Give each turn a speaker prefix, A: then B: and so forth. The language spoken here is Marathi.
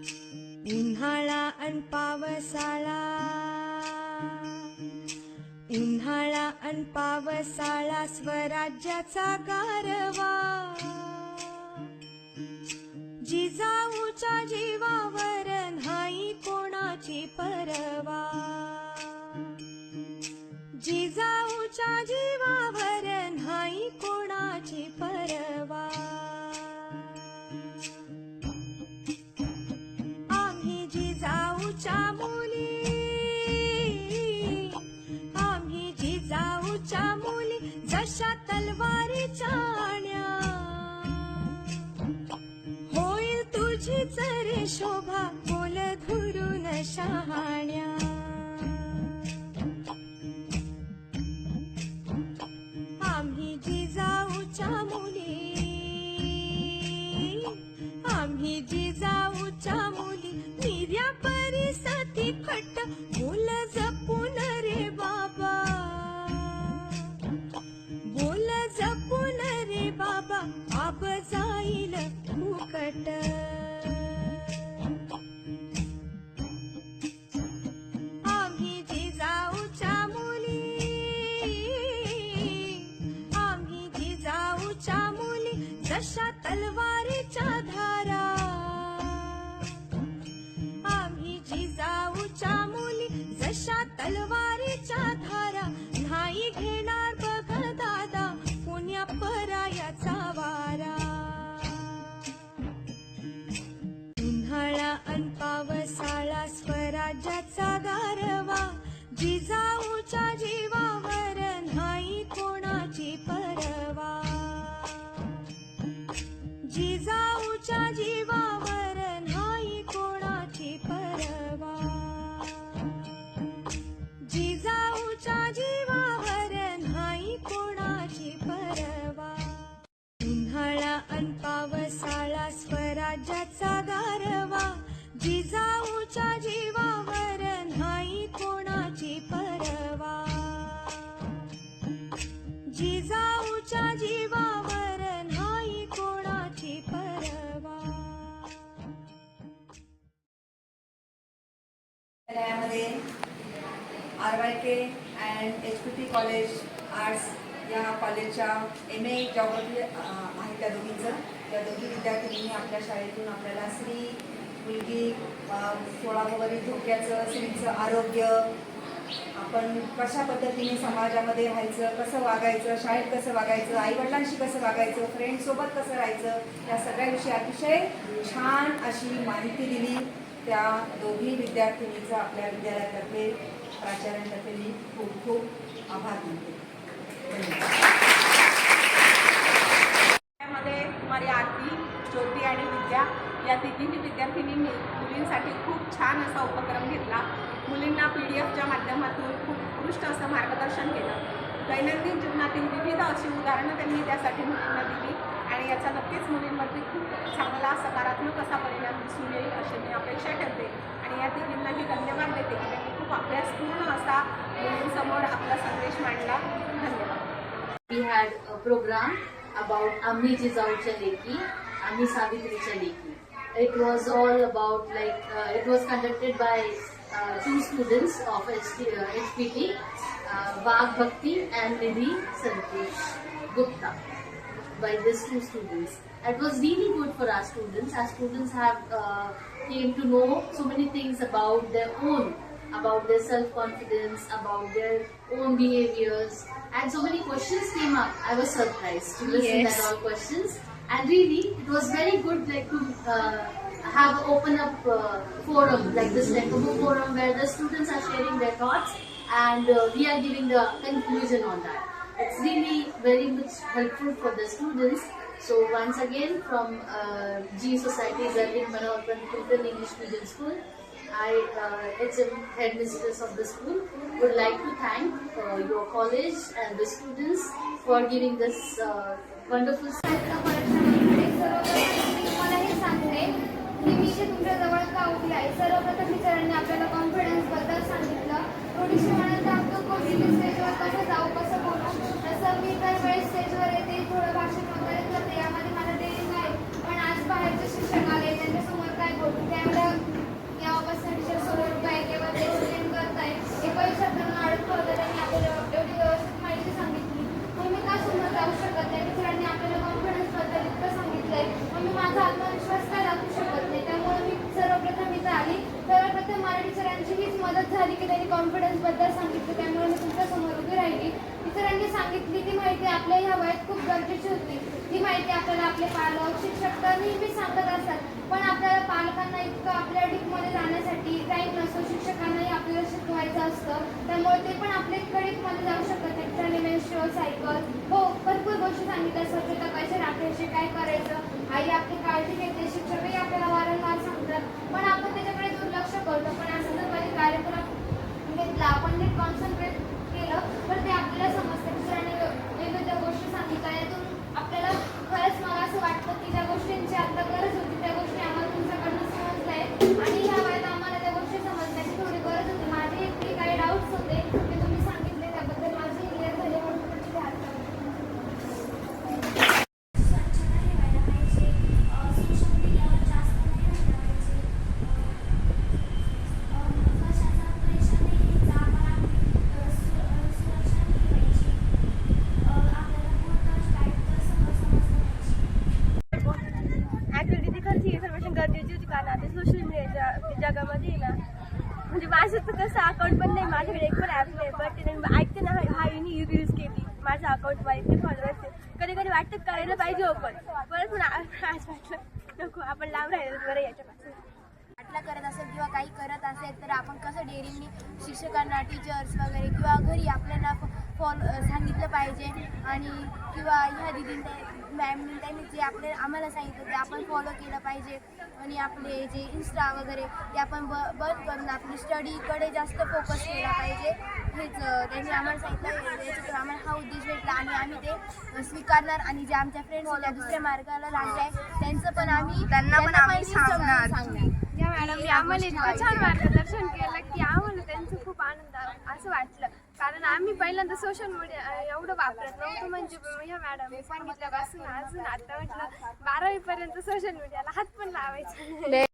A: उन्हाळा अन पावसाळा उन्हाळा अन पावसाळा स्वराज्याचा गारवा जिजाऊच्या जी तलवारीच्या होईल तुझी चरे शोभा बोल धुरून शहाण्या. आम्ही जिजाऊच्या मुली. आम्ही जिजाऊच्या मुली. निर्या परिसती फट बोल फुकट आम्ही जिजाऊच्या मुली आम्ही जिजाऊच्या मुली जशा तलवारीच्या धारा
B: विद्यालयामध्ये R Y K and H P T college arts या कॉलेजच्या एम ए जॉग्रफी आहे त्या दोघींचं. त्या दोघी विद्यार्थिनींनी आपल्या शाळेतून आपल्याला स्त्री मुलगी सोळावरील धोक्याचं स्त्रीचं आरोग्य आपण कशा पद्धतीने समाजामध्ये राहायचं कसं वागायचं शाळेत कसं वागायचं आईवडिलांशी कसं वागायचं फ्रेंडसोबत कसं राहायचं या सगळ्याविषयी अतिशय छान अशी माहिती दिली. त्या दोघी विद्यार्थिनीचं आपल्या विद्यालयातर्फे प्राचार्यांतर्फे मी खूप खूप आभार मानते. धन्यवाद
C: कुमारी आरती ज्योती आणि विद्या या तिन्ही विद्यार्थिनींनी मुलींसाठी खूप छान असा उपक्रम घेतला. मुलींना पी डी एफच्या माध्यमातून खूप उत्कृष्ट असं मार्गदर्शन केलं. दैनंदिन जीवनातील विविध अशी उदाहरणं त्यांनी त्यासाठी मुलींना दिली. आणि याचा नक्कीच मुलींमध्ये खूप चांगला सकारात्मक असा परिणाम दिसून येईल अशी मी अपेक्षा ठेवते. आणि या तिघींनाही धन्यवाद देते की त्यांनी खूप अभ्यासपूर्ण असा मुलींसमोर आपला संदेश मांडला. धन्यवाद.
D: वी हॅड प्रोग्राम अबाउट आम्ही जिजाऊच्या लेखी आम्ही सावित्रीच्या लेखी. It was all about like it was conducted by two students of H H P T Wagh Bhakti and Nidhi Santosh Gupta By these two students. It was really good for our students. Our students have uh, came to know so many things about their own about their self-confidence, about their own behaviors, and so many questions came up. I was surprised to listen
A: Yes.
D: at all questions, and really it was very good, like to uh, have open up uh, forum like this, like forum where the students are sharing their thoughts, and uh, we are giving the conclusion on that It's really very much helpful for the students. So once again, from uh, G Society, Zerlik Manohar Pantulkan English Medium School, I, uh, HM headmistress of the school, would like to thank uh, your college and the students for giving this uh, wonderful.
E: परीक्षांमध्ये सर्वप्रथम मी तुम्हाला हे सांगते की मी जे तुमच्या जवळ का उभी आहे सर्वप्रथम टीचरांनी आपल्याला कॉन्फिडन्स बद्दल सांगितलं थोडीशी म्हणत आपण कोणती स्टेजवर कसं जाऊ कसं बोलू मी तर वेळेस स्टेजवर येते थोडं भाषण वगैरे करते यामध्ये मला डेअरिंग नाही. पण आज बाहेरचे शिक्षक आले त्यांच्यासमोर काय बोलू? त्यामुळे बऱ्यापैकी कॉन्फिडन्सबद्दल सांगितलं त्यामुळे मी तुमच्यासमोर उभी राहिली. इतरांनी सांगितली ती माहिती आपल्या ह्या वयात खूप गरजेची होती. ती माहिती आपल्याला आपले पालक शिक्षक तर नेहमी सांगत असतात पण आपल्याला पालकांना इतकं आपल्या डीपमध्ये जाण्यासाठी टाईम नसतो शिक्षकांनाही आपल्याला शिकवायचं असतं. त्यामुळे ते पण आपल्या इतकं जाऊ शकतात नाही सायकल हो भरपूर गोष्टी सांगितल्या स्वच्छता कशी राखायची काय करायचं? आई आपली काळजी घेते शिक्षकही आपल्याला वारंवार सांगतात. पण आपण त्याच्याकडे दुर्लक्ष करतो. पण असं जर माझे कार्यक्रम घेतला आपण नीट कॉन्सन्ट्रेट केलं तर ते आपल्याला समजतं दुसऱ्याने वेगवेगळ्या गोष्टी सांगितल्या यातून आपल्याला खरंच मला असं वाटतं की ज्या गोष्टींची आता गरज होती त्या गोष्टी आम्हाला तुमच्याकडनं समजल्या आहेत आणि ह्या वयात आम्हाला त्या गोष्टी समजण्याची थोडी गरज होती माझे इतके काही डाऊट्स होते ते तुम्ही सांगितले त्याबद्दल माझे क्लिअर झाले म्हणून तुमची ते हात
F: स्वच्छता ठेवायला पाहिजे सोशल मीडियावर जास्त नाही घालवायचे कशाचा प्रेशर नाही घ्यायचा आपण आपली सुरक्षा ठेवायची आपल्याला कोणतं टाईप तर सगळं समजलं पाहिजे
G: ऍक्च्युली ती खरंच ही इन्फॉर्मेशन गरजेची होती कारण आता सोशल मीडियाच्या जगामध्ये आहे ना म्हणजे माझं तर कसं अकाउंट पण नाही माझ्याकडे एक पण ॲप नाही पण ऐकते ना हा हिने रील्स केली. माझ्या अकाउंटवर इतके फॉलोअर्स कधी कधी वाटतं करायला पाहिजे हो ओपन परत पण आज वाटलं नको आपण लांब राहिलं बरं याच्यापासून.
H: पाठला करत असेल किंवा काही करत असेल तर आपण कसं डेअरीनी शिक्षकांना टीचर्स वगैरे किंवा घरी आपल्याला फॉलो सांगितलं पाहिजे. आणि किंवा ह्या दिदींनी मॅमनी त्यांनी जे आपले आम्हाला सांगितलं ते आपण फॉलो केलं पाहिजे. आणि आपले जे इन्स्टा वगैरे ते आपण ब बंद करून आपली स्टडीकडे जास्त फोकस केला पाहिजे. हेच त्यांनी आम्हाला सांगितलं याच्यातून आम्हाला हा उद्देश भेटला आणि आम्ही ते स्वीकारणार आणि जे आमच्या फ्रेंड्स त्या दुसऱ्या मार्गाला लागले त्यांचं पण आम्ही
B: त्यांना पण आम्ही सांगणार.
G: मॅडमने आम्हाला इतकं छान मार्गदर्शन केलं की आम्हाला त्यांचं खूप आनंद असं वाटलं. कारण आम्ही पहिल्यांदा सोशल मीडिया एवढं वापरत नव्हतो. म्हणजे ह्या मॅडम सांगितल्यापासून अजून आता म्हटलं बारावीपर्यंत सोशल मीडियाला हात पण लावायचा.